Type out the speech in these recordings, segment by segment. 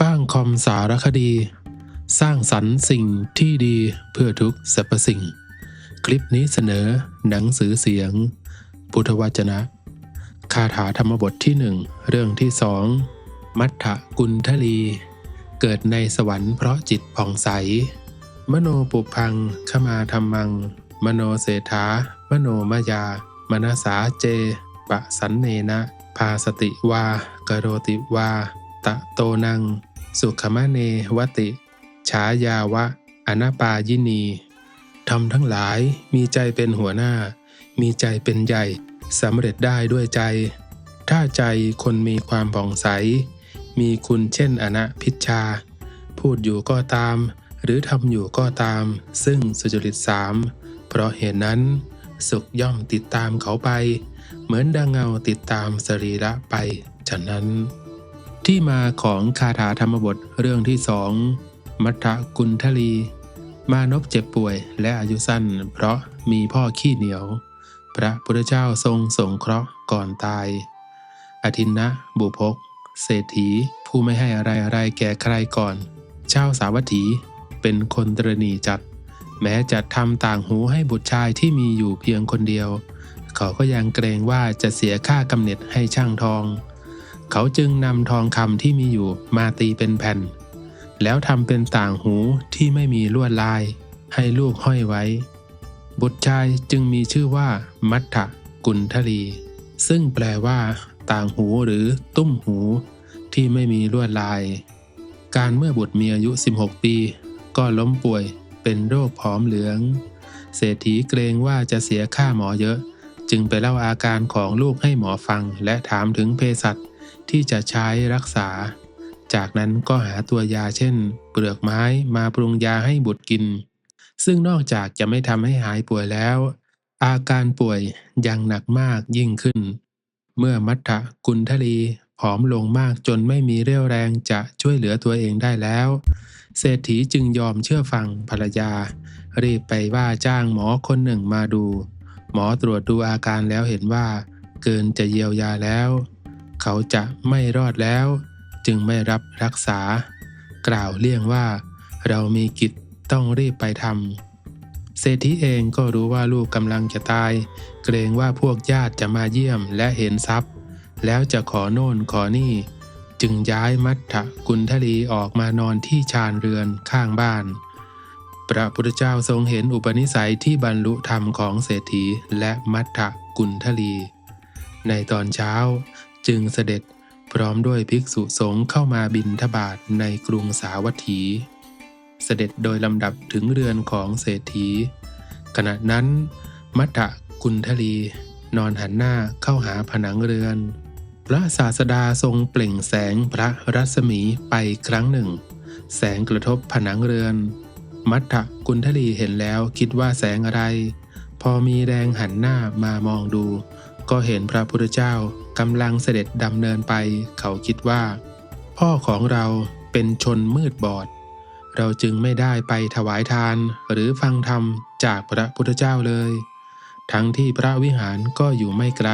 ป้างคอมสารคดี สร้างสรรค์สิ่งที่ดีเพื่อทุกสรรพสิ่ง คลิปนี้เสนอหนังสือเสียง พุทธวจนะ คาถาธรรมบทที่หนึ่งเรื่องที่สอง มัทธกุลทลี เกิดในสวรรค์เพราะจิตผ่องใส มโนปุพังขมาธรรมัง มโนเศรษฐามโนมายา มนาสาเจ ปะสันเนนะ พาสติวากโรติวา ตะโตนัง สุขมะเนวติ ฉายาวะ อนาปายินีทำทั้งหลายมีใจเป็นหัวหน้า มีใจเป็นใหญ่สำเร็จได้ด้วยใจ ถ้าใจคนมีความผ่องใส มีคุณเช่นอนะพิชชาพูดอยู่ก็ตาม หรือทำอยู่ก็ตาม ซึ่งสุจริตสามเพราะเหตุนั้น สุขย่อมติดตามเขาไป เหมือนดังเงาติดตามสรีระไป ฉะนั้น ที่มาของคาถาธรรมบทเรื่องที่สองมัทธกุลทลี มานพเจ็บป่วยและอายุสั้น เพราะมีพ่อขี้เหนียว พระพุทธเจ้าทรงสงเคราะห์ก่อนตาย อทินนะ บุพก เศรษฐี ผู้ไม่ให้อะไรอะไรแก่ใครก่อนเจ้าสาวัตถี เป็นคนตรณีจัด แม้จะทำต่างหูให้บุตรชายที่มีอยู่เพียงคนเดียว เขาก็ยังเกรงว่าจะเสียค่ากำเนิดให้ช่างทอง เขาจึงนำทองคำที่มีอยู่มาตีเป็นแผ่น แล้วทำเป็นต่างหูที่ไม่มีลวดลาย ให้ลูกห้อยไว้ บุตรชายจึงมีชื่อว่า มัทธกุลทลี ซึ่งแปลว่า ต่างหูหรือตุ้มหูที่ไม่มีลวดลาย การเมื่อบุตรมีอายุ 16 ปี ก็ล้มป่วยเป็นโรคผอมเหลือง เศรษฐีเกรงว่าจะเสียค่าหมอเยอะ จึงไปเล่าอาการของลูกให้หมอฟังและถามถึงเภสัช ที่จะใช้รักษา จากนั้นก็หาตัวยาเช่น เปลือกไม้มาปรุงยาให้บุตรกิน ซึ่งนอกจากจะไม่ทำให้หายป่วยแล้ว อาการป่วยยังหนักมากยิ่งขึ้น เมื่อมัทธกุลทลีผอมลงมากจนไม่มีเรี่ยวแรงจะช่วยเหลือตัวเองได้แล้ว เศรษฐีจึงยอมเชื่อฟังภรรยา รีบไปว่าจ้างหมอคนหนึ่งมาดู หมอตรวจดูอาการแล้วเห็นว่า เกินจะเยียวยาแล้ว เขาจะไม่รอดแล้ว จึงไม่รับรักษา กล่าวเลี่ยงว่า เรามีกิจต้องรีบไปทำเศรษฐีเองก็รู้ว่าลูกกำลังจะตาย เกรงว่าพวกญาติจะมาเยี่ยมและเห็นทรัพย์ แล้วจะขอโน่นขอนี่ จึงย้ายมัทธกุลทลีออกมานอนที่ชานเรือนข้างบ้านพระพุทธเจ้าทรงเห็นอุปนิสัยที่บรรลุธรรมของเศรษฐีและมัทธกุลทลี ในตอนเช้า จึงเสด็จพร้อมด้วยภิกษุสงฆ์เข้ามาบินทบาทในกรุงสาวัตถี เสด็จโดยลำดับถึงเรือนของเศรษฐี ขณะนั้นมัทธกุลทลี นอนหันหน้าเข้าหาผนังเรือน พระศาสดาทรงเปล่งแสงพระรัศมีไปครั้งหนึ่ง แสงกระทบผนังเรือน มัทธกุลทลีเห็นแล้วคิดว่าแสงอะไร พอมีแรงหันหน้ามามองดู ก็เห็นพระพุทธเจ้ากำลังเสด็จดำเนินไป เขาคิดว่า พ่อของเราเป็นชนมืดบอด เราจึงไม่ได้ไปถวายทานหรือฟังธรรมจากพระพุทธเจ้าเลย ทั้งที่พระวิหารก็อยู่ไม่ไกล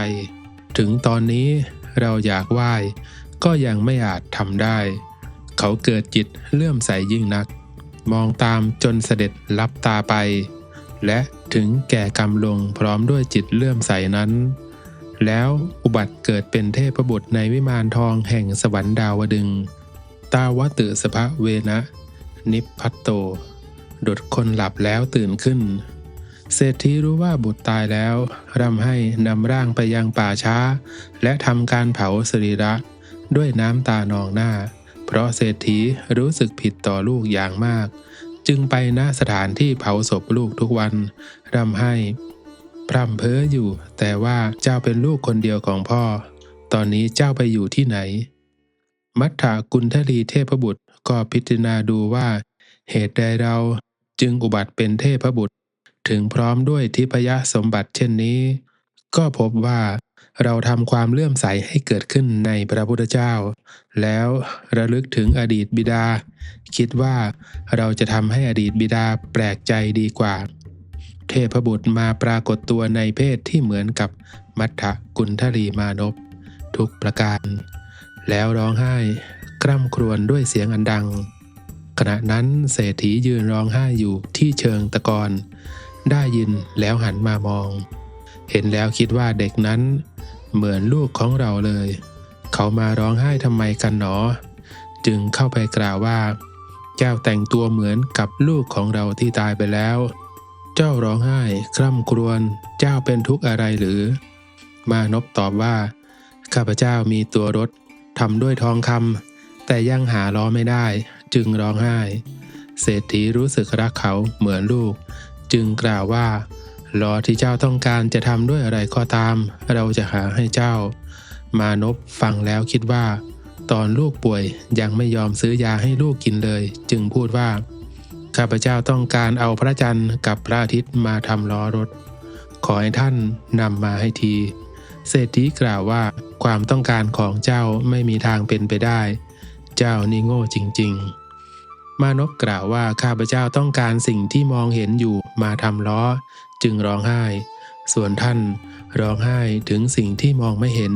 ถึงตอนนี้เราอยากไหว้ก็ยังไม่อาจทำได้ เขาเกิดจิตเลื่อมใสยิ่งนัก มองตามจนเสด็จลับตาไป และถึงแก่กรรมลงพร้อมด้วยจิตเลื่อมใสนั้น แล้วอุบัติเกิดเป็นเทพบุตรในวิมานทองแห่งสวรรค์ดาวดึง ตาวตืสภะเวนะ นิพพัตโตดุดคนหลับแล้วตื่นขึ้น เศรษฐีรู้ว่าบุตรตายแล้วร่ำให้นำร่างไปยังป่าช้า และทำการเผาสรีระ ด้วยน้ำตานองหน้า เพราะเศรษฐีรู้สึกผิดต่อลูกอย่างมาก จึงไปณสถานที่เผาศพลูกทุกวันร่ำให้ พร่ำเพ้ออยู่ แต่ว่าเจ้าเป็นลูกคนเดียวของพ่อ ตอนนี้เจ้าไปอยู่ที่ไหน มัทธกุลทลีเทพบุตรก็พิจารณาดูว่า เหตุใดเราจึงอุบัติเป็นเทพบุตร ถึงพร้อมด้วยทิพยสมบัติเช่นนี้ ก็พบว่าเราทำความเลื่อมใสให้เกิดขึ้นในพระพุทธเจ้า แล้วระลึกถึงอดีตบิดา คิดว่าเราจะทำให้อดีตบิดาแปลกใจดีกว่า เทพบุตรมาปรากฏตัวในเพศที่เหมือนกับมัทธกุลทลีมานพทุกประการ แล้วร้องไห้กร่ำครวญด้วยเสียงอันดัง ขณะนั้นเศรษฐียืนร้องไห้อยู่ที่เชิงตะกอนได้ยินแล้วหันมามอง เห็นแล้วคิดว่าเด็กนั้นเหมือนลูกของเราเลย เขามาร้องไห้ทำไมกันหนอ จึงเข้าไปกล่าวว่า เจ้าแต่งตัวเหมือนกับลูกของเราที่ตายไปแล้ว เจ้าร้องไห้คร่ำครวญเจ้าเป็นทุกข์อะไรหรือ มานพตอบว่า ข้าพเจ้ามีตัวรถทำด้วยทองคำแต่ยังหาล้อไม่ได้ จึงร้องไห้ เศรษฐีรู้สึกรักเขาเหมือนลูก จึงกล่าวว่าล้อที่เจ้าต้องการจะทำด้วยอะไรก็ตาม เราจะหาให้เจ้า มานพฟังแล้วคิดว่า ตอนลูกป่วยยังไม่ยอมซื้อยาให้ลูกกินเลย จึงพูดว่า ข้าพเจ้าต้องการเอาพระจันทร์กับพระอาทิตย์มาทำล้อรถ ขอให้ท่านนำมาให้ที เศรษฐีกล่าวว่าความต้องการของเจ้าไม่มีทางเป็นไปได้ เจ้านี่โง่จริง ๆ มานพกล่าวว่าข้าพเจ้าต้องการสิ่งที่มองเห็นอยู่มาทำล้อ จึงร้องไห้ ส่วนท่านร้องไห้ถึงสิ่งที่มองไม่เห็น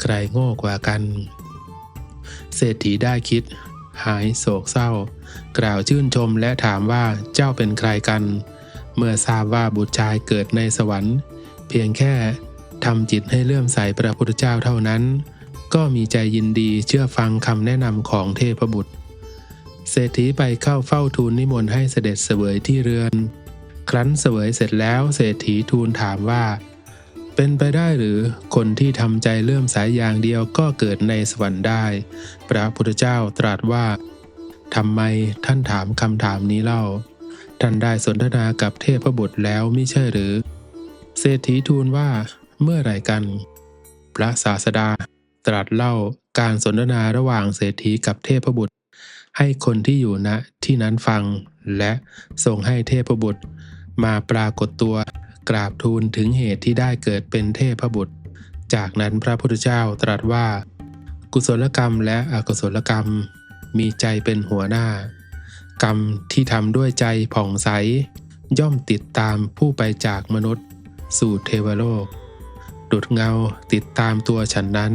ใครโง่กว่ากัน เศรษฐีได้คิด หายโศกเศร้า กล่าวชื่นชมและถามว่าเจ้าเป็นใครกัน เมื่อทราบว่าบุตรชายเกิดในสวรรค์ เพียงแค่ทำจิตให้เลื่อมใสพระพุทธเจ้าเท่านั้น ก็มีใจยินดีเชื่อฟังคำแนะนำของเทพบุตร เศรษฐีไปเข้าเฝ้าทูลนิมนต์ให้เสด็จเสวยที่เรือน ครั้นเสวยเสร็จแล้วเศรษฐีทูลถามว่า เป็นไปได้หรือคนที่ทำใจเลื่อมใสยอย่างเดียวก็เกิดในสวรรค์ได้ พระพุทธเจ้าตรัสว่าทำไมท่านถามคำถามนี้เล่า ท่านได้สนทนากับเทพบุตรแล้วไม่ใช่หรือ เศรษฐีทูลว่าเมื่อไหร่กัน พระศาสดาตรัสเล่าการสนทนาระหว่างเศรษฐีกับเทพบุตร ให้คนที่อยู่ณที่นั้นฟัง และส่งให้เทพบุตรมาปรากฏตัว กราบทูลถึงเหตุที่ได้เกิดเป็นเทพบุตร จากนั้นพระพุทธเจ้าตรัสว่า กุศลกรรมและอกุศลกรรม มีใจเป็นหัวหน้า กรรมที่ทำด้วยใจผ่องใส ย่อมติดตามผู้ไปจากมนุษย์ สู่เทวโลก ดุดเงาติดตามตัวฉันนั้น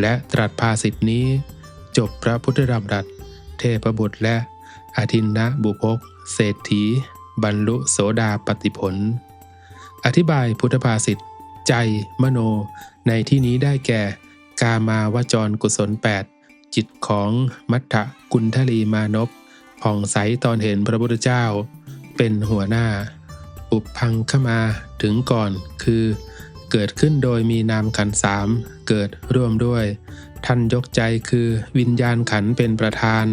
และตรัสภาสิทธินี้ จบพระพุทธดำรัส เทพบุตรและอาทินนะบุพกเศรษฐีบรรลุโสดาปติผล อธิบายพุทธภาษิตใจมโน ในที่นี้ได้แก่ กามาวจรกุศล 8 จิตของมัทธกุณทลีมานพผ่องใสตอนเห็นพระพุทธเจ้า เป็นหัวหน้า อุปพังขมาถึงก่อนคือ เกิดขึ้นโดยมีนามขันสามเกิดร่วมด้วย ท่านยกใจคือวิญญาณขันเป็นประธาน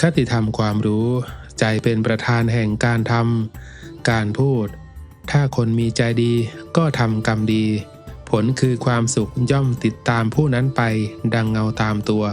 คติธรรมความรู้ ใจเป็นประธานแห่งการทำการพูด ถ้าคนมีใจดีก็ทำกรรมดี ผลคือความสุขย่อมติดตามผู้นั้นไป ดังเงาตามตัว